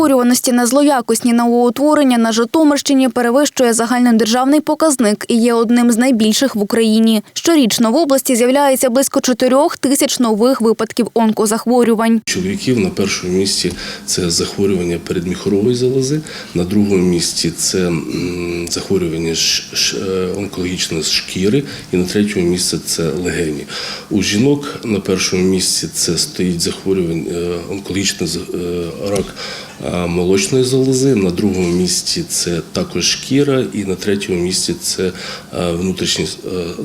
Захворюваності на злоякісні новоутворення на Житомирщині перевищує загальнодержавний показник і є одним з найбільших в Україні. Щорічно в області з'являється близько 4 тисяч нових випадків онкозахворювань. Чоловіків на першому місці це захворювання передміхорової залози, на другому місці це захворювання е, онкологічної шкіри, і на третьому місці це легені. У жінок на першому місці це стоїть захворювання е, онкологічний з- е, рак молочної залози, на другому місці це також шкіра, і на третьому місці це внутрішні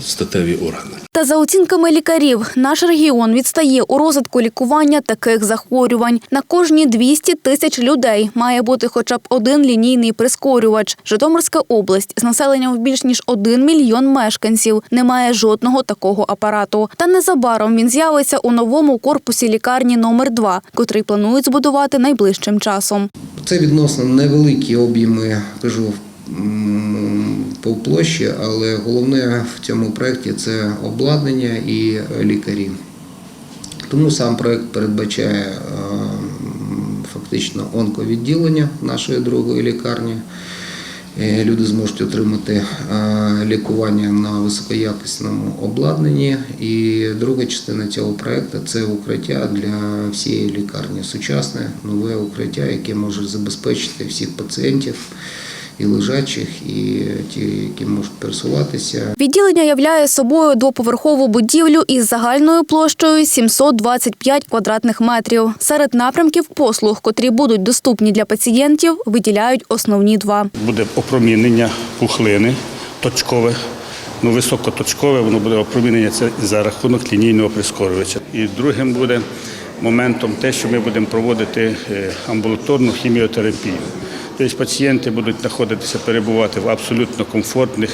статеві органи. Та за оцінками лікарів, наш регіон відстає у розвитку лікування таких захворювань. На кожні 200 тисяч людей має бути хоча б один лінійний прискорювач. Житомирська область з населенням в більш ніж 1 мільйон мешканців не має жодного такого апарату. Та незабаром він з'явиться у новому корпусі лікарні номер 2 котрий планують збудувати найближчим часом. Це відносно невеликі об'єми, кажу, по площі, але головне в цьому проєкті це обладнання і е, лікарі. Тому сам проєкт передбачає е, фактично онковідділення нашої другої лікарні. Е, Люди зможуть отримати лікування на високоякісному обладнанні. І друга частина цього проєкту це укриття для всієї лікарні. Сучасне нове укриття, яке може забезпечити всіх пацієнтів і лежачих, і ті, які можуть пересуватися. Відділення являє собою двоповерхову будівлю із загальною площею 725 квадратних метрів. Серед напрямків послуг, котрі будуть доступні для пацієнтів, виділяють основні два. буде опромінення пухлини точкове. Ну, високоточкове, воно буде опромінення це за рахунок лінійного прискорювача. І другим буде моментом те, що ми будемо проводити е, амбулаторну хіміотерапію. Тобто пацієнти будуть знаходитися, перебувати в абсолютно комфортних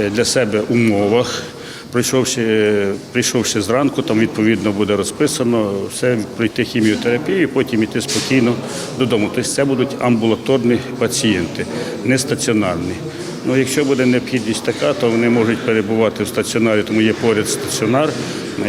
е, для себе умовах. Прийшовши, прийшовши зранку, там відповідно буде розписано все пройти хіміотерапію, потім йти спокійно додому. Тобто це будуть амбулаторні пацієнти, не стаціонарні. Ну, якщо буде необхідність така, то вони можуть перебувати в стаціонарі, тому є поряд стаціонар.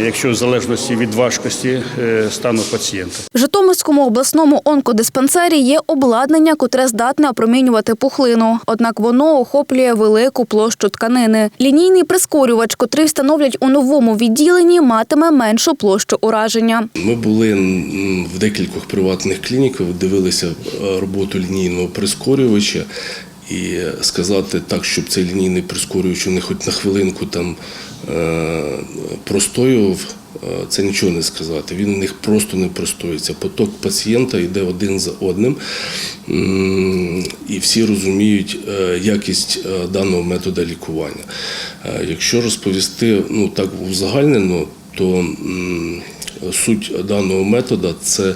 Якщо в залежності від важкості е, стану пацієнта. В Житомирському обласному онкодиспансері є обладнання, котре здатне опромінювати пухлину. Однак воно охоплює велику площу тканини. Лінійний прискорювач, котрий встановлять у новому відділенні, матиме меншу площу ураження. Ми були в декількох приватних клініках, дивилися е, роботу лінійного прискорювача. І сказати так, щоб цей лінійний прискорювач не хоч на хвилинку там е, простоював, е, це нічого не сказати. Він у них просто не простоюється. Поток пацієнта йде один за одним, і всі розуміють е, якість даного методу лікування. Якщо розповісти ну так узагальнено, то суть даного методу це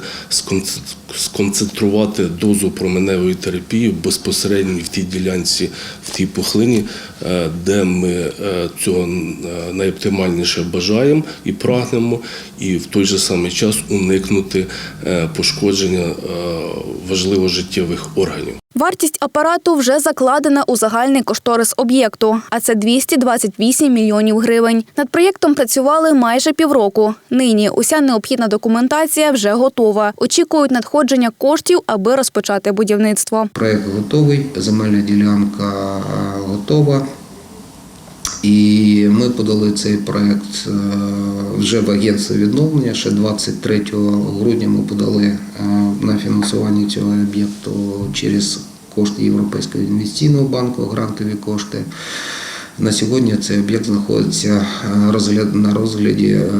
сконцентрувати дозу променевої терапії безпосередньо в тій ділянці, в тій пухлині, де ми е, цього е, найоптимальніше бажаємо і прагнемо, і в той же самий час уникнути е, пошкодження е, важливо життєвих органів. Вартість апарату вже закладена у загальний кошторис об'єкту, а це 228 мільйонів гривень. Над проєктом працювали майже півроку. Нині уся необхідна документація вже готова. Очікують надходження коштів, аби розпочати будівництво. Проєкт готовий, земельна ділянка е, готова. І ми подали цей проєкт е, вже в агентство відновлення. Ще 23 грудня ми подали е, на фінансування цього об'єкту через кошти Європейського інвестиційного банку, грантові кошти. На сьогодні цей об'єкт знаходиться е, розгляд- на розгляді е,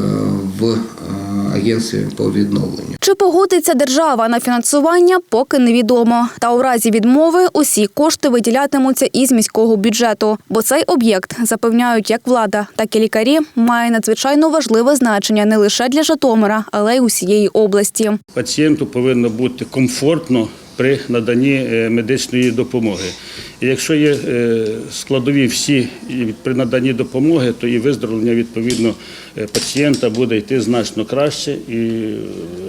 в е, агентстві по відновленню. Чи погодиться держава на фінансування, поки невідомо. Та у разі відмови усі кошти виділятимуться із міського бюджету, бо цей об'єкт запевняють як влада, так і лікарі має надзвичайно важливе значення не лише для Житомира, але й усієї області. Пацієнту повинно бути комфортно при наданні е, медичної допомоги. І якщо є е, складові всі при наданні допомоги, то і виздоровлення відповідно е, пацієнта буде йти значно краще і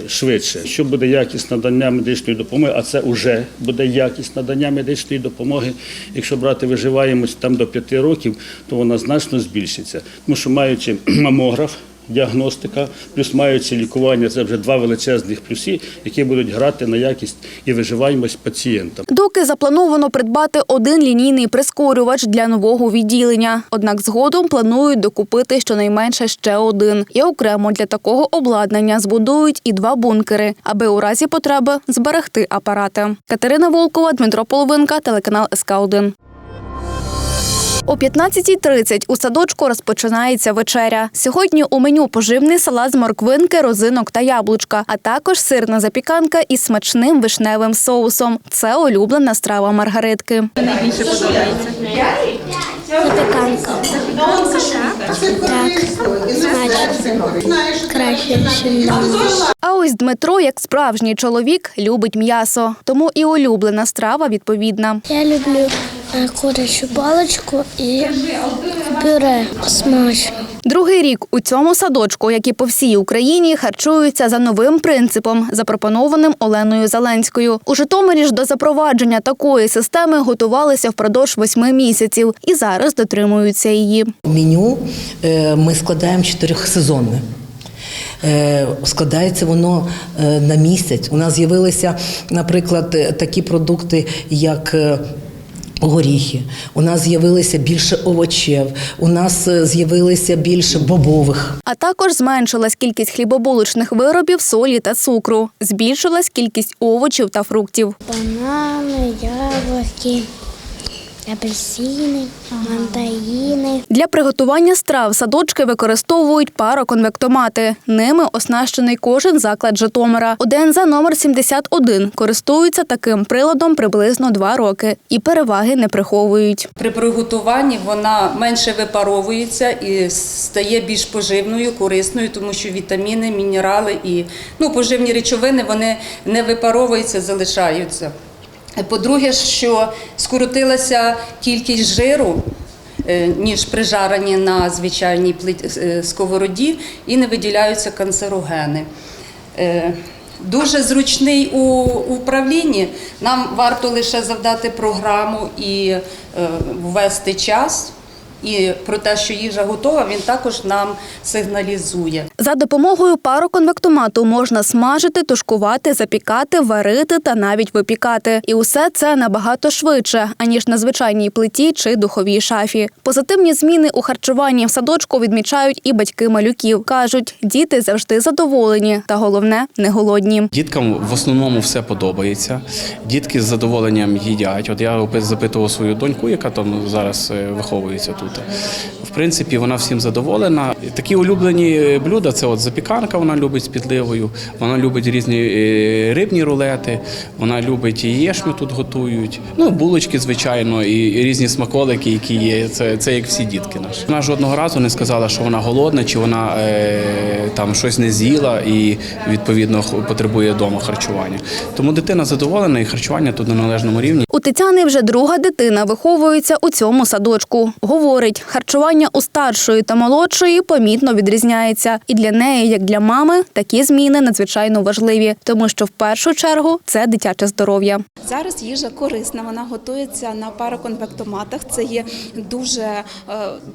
швидше. Що буде якість надання медичної допомоги, а це вже буде якість надання медичної допомоги. Якщо брати виживаємость там до 5 років, то вона значно збільшиться. Тому що маючи мамограф, діагностика, плюс маються лікування. Це вже два величезних плюси, які будуть грати на якість і виживаємость пацієнта. Доки заплановано придбати один лінійний прискорювач для нового відділення. Однак згодом планують докупити щонайменше ще один. І окремо для такого обладнання збудують і два бункери, аби у разі потреби зберегти апарати. Катерина Волкова, Дмитро Половинка, телеканал СК 1 о 15.30 у садочку розпочинається вечеря. Сьогодні у меню поживний салат з морквинки, розинок та яблучка, а також сирна запіканка із смачним вишневим соусом. Це улюблена страва Маргаритки. Запіканка. Так. Краще, ніж ось Дмитро, як справжній чоловік, любить м'ясо, тому і улюблена страва відповідна. Я люблю е, курячу паличку і пюре. Смачно. Другий рік у цьому садочку, як і по всій Україні, харчуються за новим принципом, запропонованим Оленою Зеленською. У Житомирі ж до запровадження такої системи готувалися впродовж восьми місяців і зараз дотримуються її. Меню е, ми складаємо чотирьохсезонне. Е, Складається воно е, на місяць. У нас з'явилися, наприклад, е, такі продукти, як горіхи. У нас з'явилося більше овочів, у нас з'явилося більше бобових. А також зменшилась кількість хлібобулочних виробів, солі та цукру. Збільшилась кількість овочів та фруктів. Банани, яблуки, апельсини, мандарини. Для приготування страв садочки використовують пароконвектомати. Ними оснащений кожен заклад Житомира. ОДНЗ номер 71 користуються таким приладом приблизно два роки і переваги не приховують. При приготуванні вона менше випаровується і стає більш поживною, корисною, тому що вітаміни, мінерали і ну, поживні речовини вони не випаровуються, залишаються. По-друге, що скоротилася кількість жиру, е, ніж при жаренні на звичайній плит- е, сковороді, і не виділяються канцерогени. Е, Дуже зручний у управлінні. Нам варто лише завдати програму і ввести час. І про те, що їжа готова, він також нам сигналізує. За допомогою пароконвектомату можна смажити, тушкувати, запікати, варити та навіть випікати. І усе це набагато швидше, аніж на звичайній плиті чи духовій шафі. Позитивні зміни у харчуванні в садочку відмічають і батьки малюків. кажуть, діти завжди задоволені, та головне не голодні. Діткам в основному все подобається. Дітки з задоволенням їдять. От я запитував свою доньку, яка там зараз е, виховується тут. В принципі, вона всім задоволена. Такі улюблені блюда це от запіканка, вона любить з підливою, вона любить різні е, рибні рулети, вона любить і єшмю тут готують. Ну, булочки, звичайно, і різні смаколики, які є. Це, це як всі дітки наші. Вона жодного разу не сказала, що вона голодна, чи вона е, там щось не з'їла і відповідно потребує вдома харчування. Тому дитина задоволена і харчування тут на належному рівні. У Тетяни вже друга дитина виховується у цьому садочку. Говорить, харчування у старшої та молодшої помітно відрізняється. І для неї, як для мами, такі зміни надзвичайно важливі, тому що в першу чергу це дитяче здоров'я. Зараз їжа корисна, вона готується на пароконвектоматах. Це є дуже е,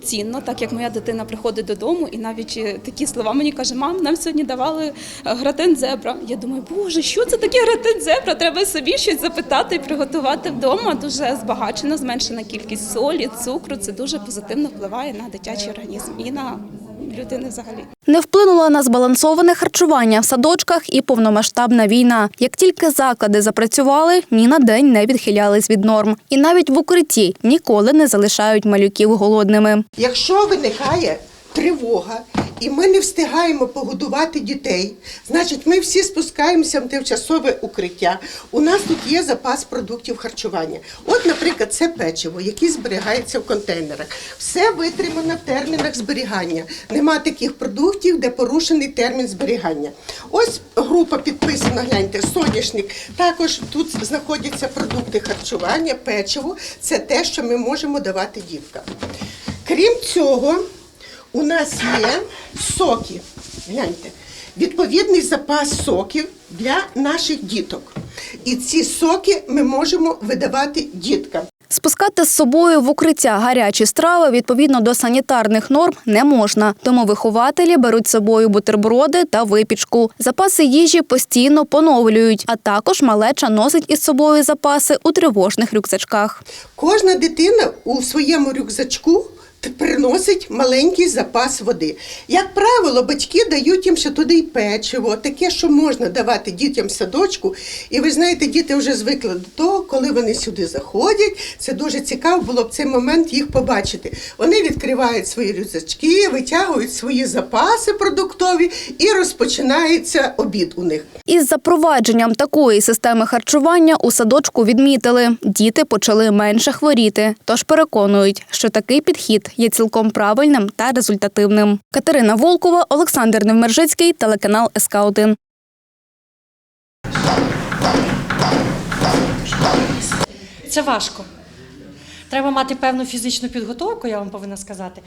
цінно, так як моя дитина приходить додому, і навіть е, такі слова мені каже: мам, нам сьогодні давали е, гратен зебра. Я думаю, боже, що це таке гратен зебра? Треба собі щось запитати і приготувати вдома. Дуже збагачена, зменшена кількість солі, цукру. Це дуже позитивно впливає на дитячий організм і на людини взагалі. Не вплинула на збалансоване харчування в садочках і повномасштабна війна. Як тільки заклади запрацювали, ні на день не відхилялись від норм. І навіть в укритті ніколи не залишають малюків голодними. Якщо виникає тривога і ми не встигаємо погодувати дітей, значить ми всі спускаємося в тимчасове укриття. У нас тут є запас продуктів харчування. От, наприклад, це печиво, яке зберігається в контейнерах. Все витримано в термінах зберігання. Нема таких продуктів, де порушений термін зберігання. Ось група підписана, гляньте, соняшник. Також тут знаходяться продукти харчування, печиво. Це те, що ми можемо давати діткам. Крім цього, у нас є соки. Гляньте, відповідний запас соків для наших діток. І ці соки ми можемо видавати діткам. Спускати з собою в укриття гарячі страви відповідно до санітарних норм не можна. Тому вихователі беруть з собою бутерброди та випічку. Запаси їжі постійно поновлюють, а також малеча носить із собою запаси у тривожних рюкзачках. Кожна дитина у своєму рюкзачку приносить маленький запас води. Як правило, батьки дають їм ще туди й печиво, таке, що можна давати дітям садочку. І ви знаєте, діти вже звикли до того, коли вони сюди заходять. Це дуже цікаво було б цей момент їх побачити. Вони відкривають свої рюкзачки, витягують свої запаси продуктові і розпочинається обід у них. Із запровадженням такої системи харчування у садочку відмітили, діти почали менше хворіти. Тож переконують, що такий підхід є цілком правильним та результативним. Катерина Волкова, Олександр Невмержицький, телеканал СК 1 Це важко. Треба мати певну фізичну підготовку, я вам повинна сказати.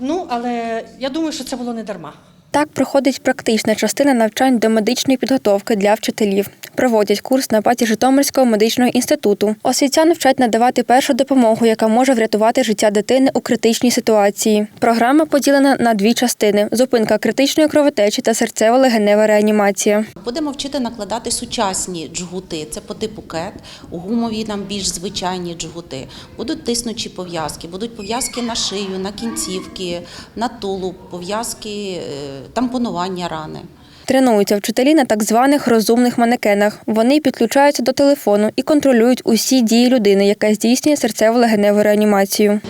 Ну, але я думаю, що це було не дарма. Так проходить практична частина навчань до медичної підготовки для вчителів. Проводять курс на базі Житомирського медичного інституту. Освітян вчать надавати першу допомогу, яка може врятувати життя дитини у критичній ситуації. Програма поділена на дві частини: зупинка критичної кровотечі та серцево-легенева реанімація. Будемо вчити накладати сучасні джгути. Це по типу кет, гумові нам більш звичайні джгути. Будуть тиснучі пов'язки, будуть пов'язки на шию, на кінцівки, на тулуб, пов'язки, е, тампонування рани. Тренуються вчителі на так званих розумних манекенах. Вони підключаються до телефону і контролюють усі дії людини, яка здійснює серцево-легеневу реанімацію.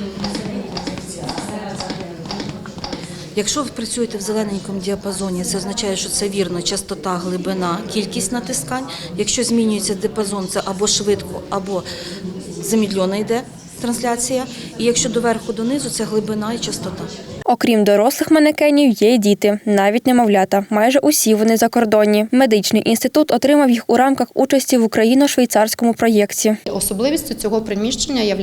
Якщо ви працюєте в зелененькому діапазоні, це означає, що це вірно частота, глибина, кількість натискань. Якщо змінюється діапазон, це або швидко, або замідльона йде трансляція. І якщо доверху донизу, це глибина і частота. Окрім дорослих манекенів, є й діти, навіть немовлята. Майже усі вони закордонні. Медичний інститут отримав їх у рамках участі в україно-швейцарському проєкті. Особливістю цього приміщення є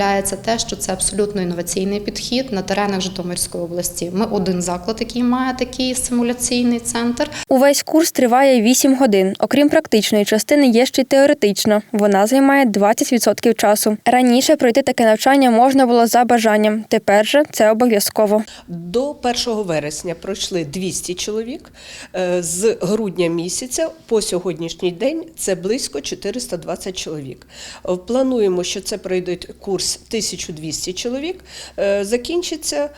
те, що це абсолютно інноваційний підхід на теренах Житомирської області. Ми один заклад, який має такий симуляційний центр. Увесь курс триває 8 годин. Окрім практичної частини, є ще й теоретична. Вона займає 20% часу. Раніше пройти таке навчання можна було за бажанням. Тепер же це обов'язково. До 1 вересня пройшли 200 чоловік. Е, З грудня місяця по сьогоднішній день це близько 420 чоловік. Е, Плануємо, що це пройде курс 1200 чоловік. Е, Закінчиться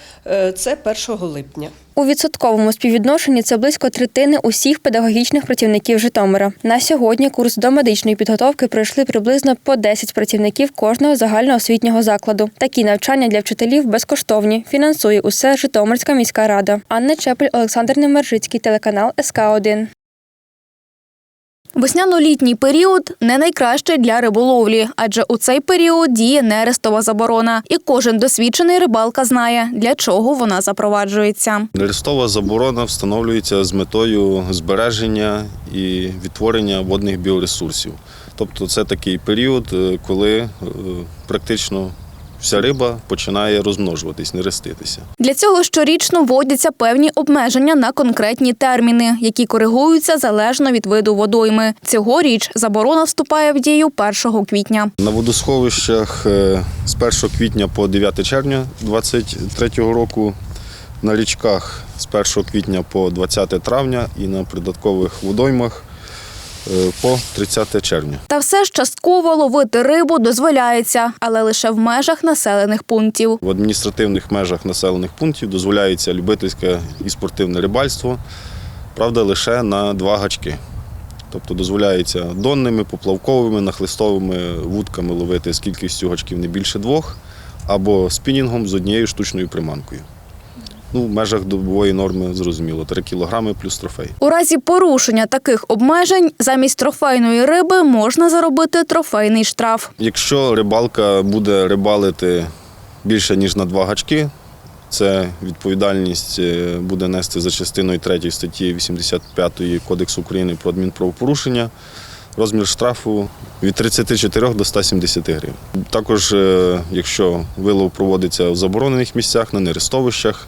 це 1 липня. У відсотковому співвідношенні це близько третини усіх педагогічних працівників Житомира. На сьогодні курс до медичної підготовки пройшли приблизно по 10 працівників кожного загальноосвітнього закладу. Такі навчання для вчителів безкоштовні. Фінансує усе Житомирська міська рада. Анна Чепель, Олександр Немержицький, телеканал СК 1 Весняно-літній період не найкращий для риболовлі, адже у цей період діє нерестова заборона. І кожен досвідчений рибалка знає, для чого вона запроваджується. Нерестова заборона встановлюється з метою збереження і відтворення водних біоресурсів. Тобто це такий період, е, коли е, практично вся риба починає розмножуватись, нереститися. Для цього щорічно вводяться певні обмеження на конкретні терміни, які коригуються залежно від виду водойми. Цьогоріч заборона вступає в дію 1 квітня. На водосховищах е, з 1 квітня по 9 червня 2023 року, на річках з 1 квітня по 20 травня і на придаткових водоймах по 30 червня. Та все ж частково ловити рибу дозволяється, але лише в межах населених пунктів. В адміністративних межах населених пунктів дозволяється любительське і спортивне рибальство, правда, лише на два гачки. Тобто дозволяється донними, поплавковими, нахлистовими вудками ловити з кількістю гачків не більше двох, або спінінгом з однією штучною приманкою. Ну, в межах добової норми зрозуміло, 3 кілограми плюс трофей. У разі порушення таких обмежень замість трофейної риби можна заробити трофейний штраф. Якщо рибалка буде рибалити більше, ніж на два гачки, це відповідальність е, буде нести за частиною 3 статті 85 Кодексу України про адмінправопорушення. Розмір штрафу від 34 до 170 гривень. Також, е, якщо вилов проводиться в заборонених місцях, на нерестовищах,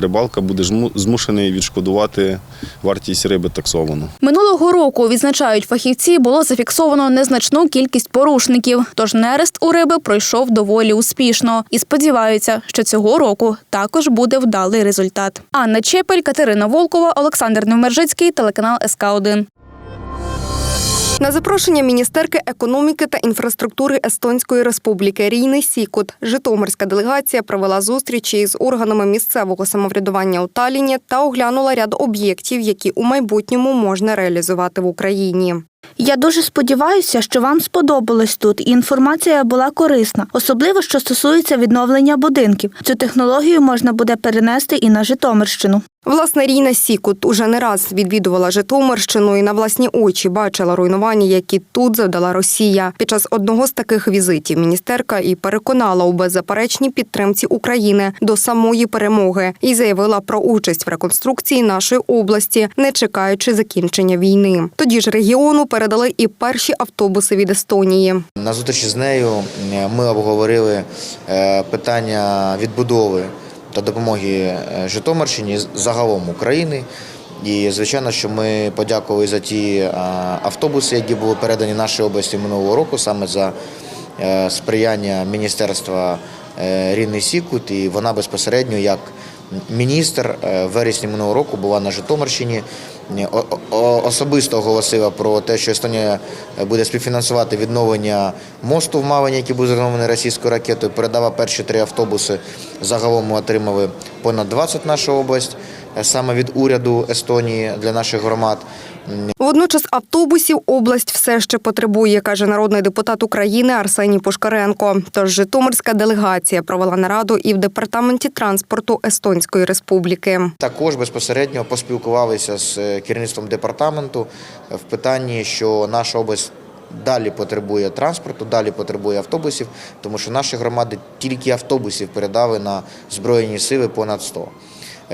рибалка буде змушений відшкодувати вартість риби таксовану. Минулого року відзначають фахівці, було зафіксовано незначну кількість порушників. Тож нерест у риби пройшов доволі успішно і сподіваються, що цього року також буде вдалий результат. Анна Чепель, Катерина Волкова, Олександр Невмержицький, телеканал СК 1 На запрошення міністерки економіки та інфраструктури Естонської республіки Рійни Сікут Житомирська делегація провела зустрічі із органами місцевого самоврядування у Талліні та оглянула ряд об'єктів, які у майбутньому можна реалізувати в Україні. Я дуже сподіваюся, що вам сподобалось тут, і інформація була корисна, особливо що стосується відновлення будинків. Цю технологію можна буде перенести і на Житомирщину. Власне, Ріна Сікут уже не раз відвідувала Житомирщину і на власні очі бачила руйнування, які тут завдала Росія. Під час одного з таких візитів міністерка і переконала у беззаперечній підтримці України до самої перемоги і заявила про участь в реконструкції нашої області, не чекаючи закінчення війни. Тоді ж регіону передали і перші автобуси від Естонії. На зустрічі з нею е, ми обговорили е, питання відбудови та допомоги е, Житомирщині загалом України. І звичайно, що ми подякували за ті е, автобуси, які були передані нашій області минулого року, саме за е, сприяння міністерства е, Сікут. І вона безпосередньо як міністр в вересні минулого року була на Житомирщині. Особисто оголосила про те, що Естонія буде співфінансувати відновлення мосту в Мавині, який був зруйнований російською ракетою. Передала перші три автобуси. Загалом ми отримали понад 20 нашу область саме від уряду Естонії для наших громад. Водночас автобусів область все ще потребує, каже народний депутат України Арсеній Пушкаренко. Тож Житомирська делегація провела нараду і в департаменті транспорту Естонської республіки. Також безпосередньо поспілкувалися з е, керівництвом департаменту в питанні, що наша область далі потребує транспорту, далі потребує автобусів, тому що наші громади тільки автобусів передали на збройні сили понад 100.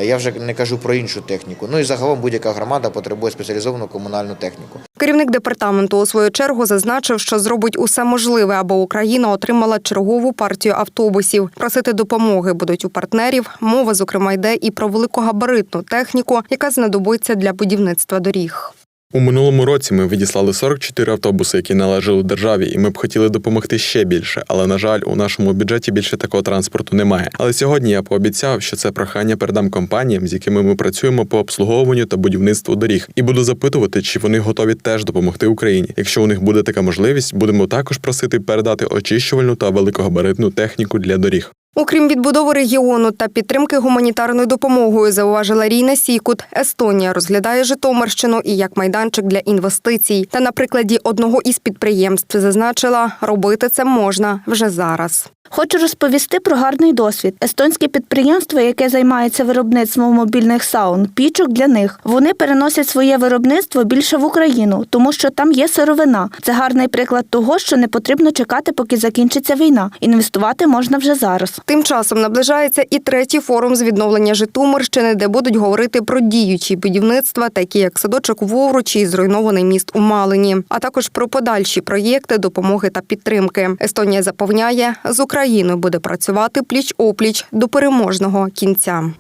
Е, Я вже не кажу про іншу техніку. Ну і загалом будь-яка громада потребує спеціалізовану комунальну техніку. Керівник департаменту у свою чергу зазначив, що зробить усе можливе, аби Україна отримала чергову партію автобусів. Просити допомоги будуть у партнерів. Мова, зокрема, йде і про великогабаритну техніку, яка знадобиться для будівництва доріг. У минулому році ми відіслали 44 автобуси, які належали державі, і ми б хотіли допомогти ще більше. Але на жаль, у нашому бюджеті більше такого транспорту немає. Але сьогодні я пообіцяв, що це прохання передам компаніям, з якими ми працюємо по обслуговуванню та будівництву доріг, і буду запитувати, чи вони готові теж допомогти Україні. Якщо у них буде така можливість, будемо також просити передати очищувальну та великогабаритну техніку для доріг. Окрім відбудови регіону та підтримки гуманітарною допомогою, зауважила Ріна Сікут, Естонія розглядає Житомирщину і як майданчик для інвестицій. Та на прикладі одного із підприємств зазначила, робити це можна вже зараз. Хочу розповісти про гарний досвід. Естонське підприємство, яке займається виробництвом мобільних саун, пічок для них. Вони переносять своє виробництво більше в Україну, тому що там є сировина. Це гарний приклад того, що не потрібно чекати, поки закінчиться війна. Інвестувати можна вже зараз. Тим часом наближається і третій форум з відновлення Житомирщини, де будуть говорити про діючі будівництва, такі як садочок в Овручі зруйнований міст у Малині, а також про подальші проєкти допомоги та підтримки. Естонія запевняє, з Україною буде працювати пліч опліч до переможного кінця.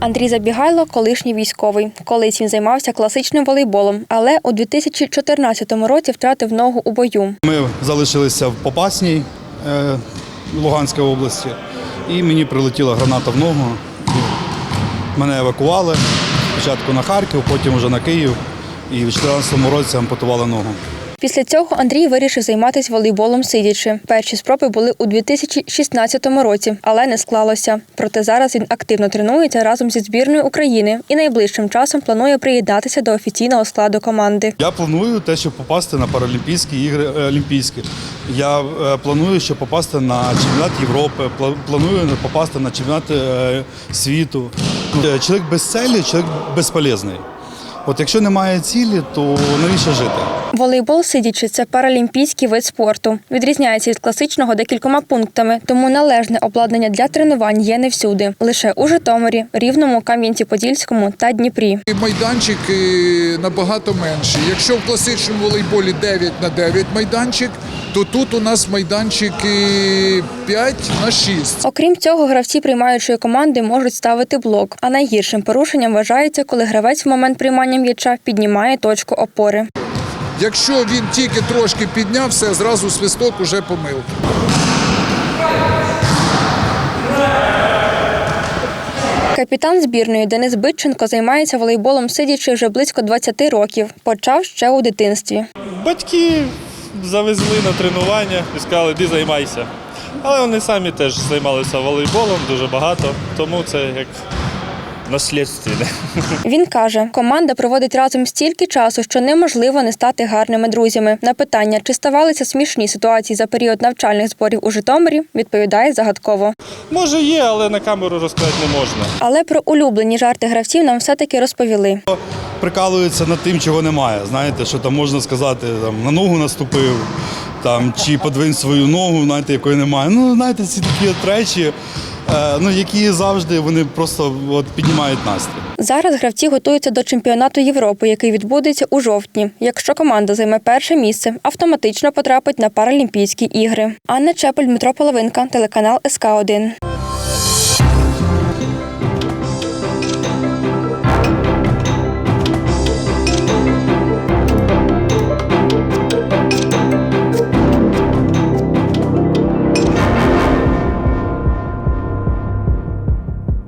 Андрій Забігайло, колишній військовий. Колись він займався класичним волейболом, але у 2014 році втратив ногу у бою. Ми залишилися в Попасній е, Луганської області, і мені прилетіла граната в ногу. Мене евакували спочатку на Харків, потім вже на Київ. І в 2014 році ампутували ногу. Після цього Андрій вирішив займатися волейболом сидячи. Перші спроби були у 2016 році, але не склалося. Проте зараз він активно тренується разом зі збірною України і найближчим часом планує приєднатися до офіційного складу команди. Я планую те, щоб попасти на Паралімпійські ігри е, Олімпійські. Я е, планую, щоб попасти на чемпіонат Європи, планую попасти на чемпіонат е, світу. Чоловік без цілі, чоловік безполезний. От якщо немає цілі, то навіщо жити? Волейбол сидячи це паралімпійський вид спорту. Відрізняється від класичного декількома пунктами, тому належне обладнання для тренувань є не всюди. Лише у Житомирі, Рівному, Кам'янці-Подільському та Дніпрі. Майданчики набагато менші. Якщо в класичному волейболі 9 на 9 майданчик, то тут у нас майданчики 5 на 6. Окрім цього, гравці приймаючої команди можуть ставити блок. А найгіршим порушенням вважається, коли гравець в момент приймання м'яча піднімає точку опори. Якщо він тільки трошки піднявся, зразу свисток уже помилка. Капітан збірної Денис Битченко займається волейболом сидячи вже близько 20 років. Почав ще у дитинстві. Батьки завезли на тренування і сказали, іди займайся. Але вони самі теж займалися волейболом дуже багато, тому це як наслідственне. Він каже, команда проводить разом стільки часу, що неможливо не стати гарними друзями. На питання, чи ставалися смішні ситуації за період навчальних зборів у Житомирі, відповідає загадково. Може є, але на камеру розказати не можна. Але про улюблені жарти гравців нам все-таки розповіли. Прикалуються над тим, чого немає. Знаєте, що там можна сказати, там, на ногу наступив, там, чи подвинь свою ногу, знаєте, якої немає. Ну, знаєте, ці такі от речі, ну, які завжди вони просто от, піднімають настрій. Зараз гравці готуються до чемпіонату Європи, який відбудеться у жовтні. Якщо команда займе перше місце, автоматично потрапить на Паралімпійські ігри. Анна Чепель, Дмитро Половинка, телеканал СК 1